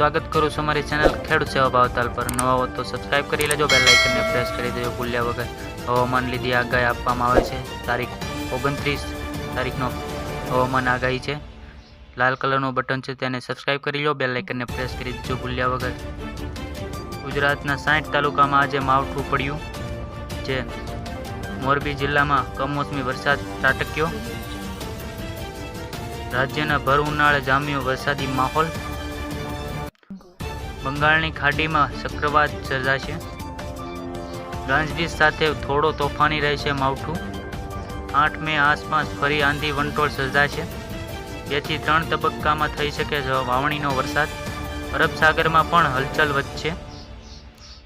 સ્વાગત કરું છું અમારી ચેનલ ખેડૂત સેવા ભાવતાલ પર. નવા હો તો સબસ્ક્રાઇબ કરી લેજો બેલ આઇકનને પ્રેસ કરી દેજો. ભૂલ્યા વગર હવામાન લીધી આગાહી આપવામાં આવે છે. તારીખ ઓગણત્રીસ તારીખનો હવામાન આગાહી છે. લાલ કલરનું બટન છે તેને સબસ્ક્રાઇબ કરી લો બેલ આઇકનને પ્રેસ કરી દેજો. ભૂલ્યા વગર ગુજરાતના સાઠ તાલુકામાં આજે માવઠું પડ્યું જે મોરબી જિલ્લામાં કમોસમી વરસાદ ત્રાટક્યો. રાજ્યના ભર ઉનાળે જામ્યો વરસાદી માહોલ બંગાળની ખાડીમાં ચક્રવાત સર્જાશે. ગાજવીજ સાથે થોડો તોફાની રહેશે માવઠું. આઠ મે આસપાસ ફરી આંધી વંટોળ સર્જાશે. જેથી ત્રણ તબક્કામાં થઈ શકે વાવણીનો વરસાદ. અરબ સાગરમાં પણ હલચલ વધશે.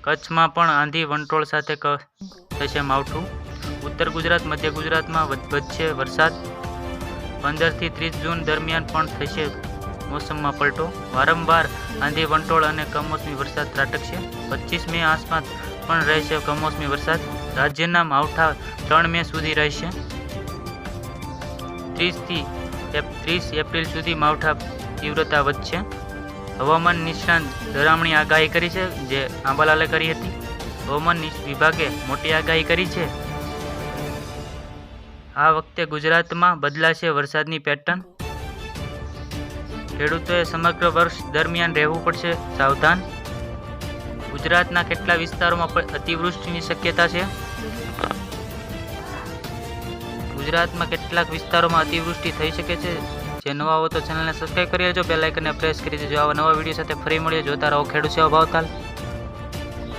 કચ્છમાં પણ આંધી વંટોળ સાથે થશે માવઠું. ઉત્તર ગુજરાત, મધ્ય ગુજરાતમાં વધ- વધશે વરસાદ. પંદરથી ત્રીસ જૂન દરમિયાન પણ થશે મોસમમાં પલટો. વારંવાર આંધી વંટોળ અને કમોસમી વરસાદ ત્રાટકશે પચીસ મે આસપાસ પણ રહેશે કમોસમી વરસાદ. રાજ્યના માવઠા ત્રણ મે સુધી રહેશે. ત્રીસથી ત્રીસ એપ્રિલ સુધી માવઠા તીવ્રતા વધશે. હવામાન નિષ્ણાંત ધરામણી આગાહી કરી છે, જે આંબાલાલે કરી હતી. હવામાન વિભાગે મોટી આગાહી કરી છે. આ વખતે ગુજરાતમાં બદલાશે વરસાદની પેટર્ન. ખેડૂતોએ સમગ્ર વર્ષ દરમિયાન રહેવું પડશે. સાવધાન. ગુજરાતના કેટલા વિસ્તારોમાં પણ અતિવૃષ્ટિની શક્યતા છે? ગુજરાતમાં કેટલાક વિસ્તારોમાં અતિવૃષ્ટિ થઈ શકે છે. જે નવા હો તો ચેનલને સબસ્ક્રાઈબ કરી લેજો બેલ આઇકનને પ્રેસ કરી દેજો. આવા નવા વીડિયો સાથે ફરી મળીએ. જોતા રહો ખેડૂત સેવા ભાવતાલ.